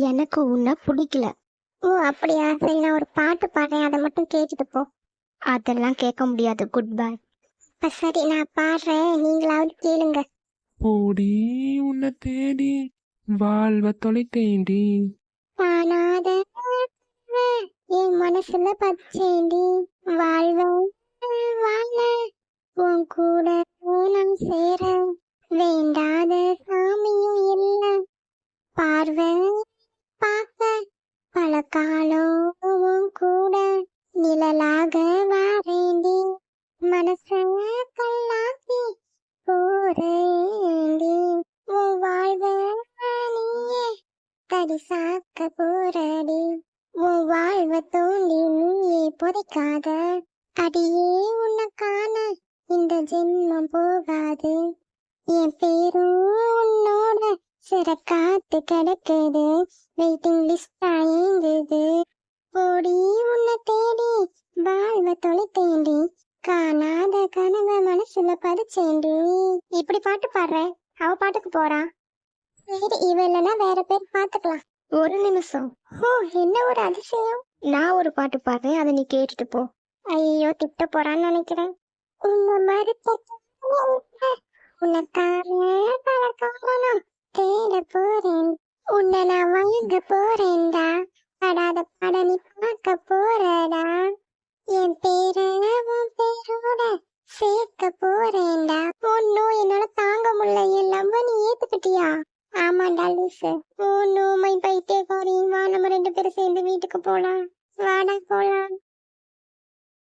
எனக்கு உன்னை பிடிக்கல. ஓ அப்படியா? சரி நான் ஒரு பாட்டு பாடுறேன். அதை மட்டும் கேட்டுட்டு போ. அதெல்லாம் கேட்க முடியாது. குட் பை இப்ப சரி நான் பாடுறேன். நீங்களாவது கேளுங்க. போடி உன்னை தேடி வாழ்வ தொலைத்தேண்டி காணாத என் மனசுல பச்சேண்டி. வாழ்வ வாழ உன் கூட நான் சேர. வேண்டாத சாமியும் இல்ல. பார்வை காலம் கூட நிழலாக வாரேண்டி மனச கல்லாக்கி போறேண்டி உன் வாழ்வ தரிசாக்க போறடி. உன் வாழ்வ தோண்டி நீயே புதைக்காத அடியே உன்னை காண இந்த ஜென்மம் போகாது. என் பேரும் சிற காத்து கிடக்குது. வெயிட்டிங் லிஸ்ட் ஏங்குது ஓடி உன்னை தேடி வாழ்வ தொலைத்தேண்டி காணாத கனவ மனசுல பதிச்சேண்டி இப்படி பாட்டு பாடுற? அவ பாட்டுக்கு போறா? சரி இவ இல்லைன்னா வேற பேர் பாத்துக்கலாம். ஒரு நிமிஷம். ஓ என்ன ஒரு அதிசயம்? நான் ஒரு பாட்டு பாடுறேன் அதை நீ கேட்டுட்டு போ. ஐயோ திட்ட போறான்னு நினைக்கிறேன். உங்க மறுத்த உன்னை பல தேட போறேன். உன்னை நான் வாங்க போறேன்டா. படாத பட நீ பார்க்க போறடா. என் பேரை உன் பேரோட சேர்க்க போறேன்டா. ஒன்னும் என்னால தாங்க முடியல எல்லாம் நீ ஏத்துக்கிட்டியா? ஆமாண்டா லூசு. ஒன்னும் மை பைத்தியக்காரி வா நம்ம ரெண்டு பேரும் சேர்ந்து வீட்டுக்கு போலாம். வாடா போலாம்.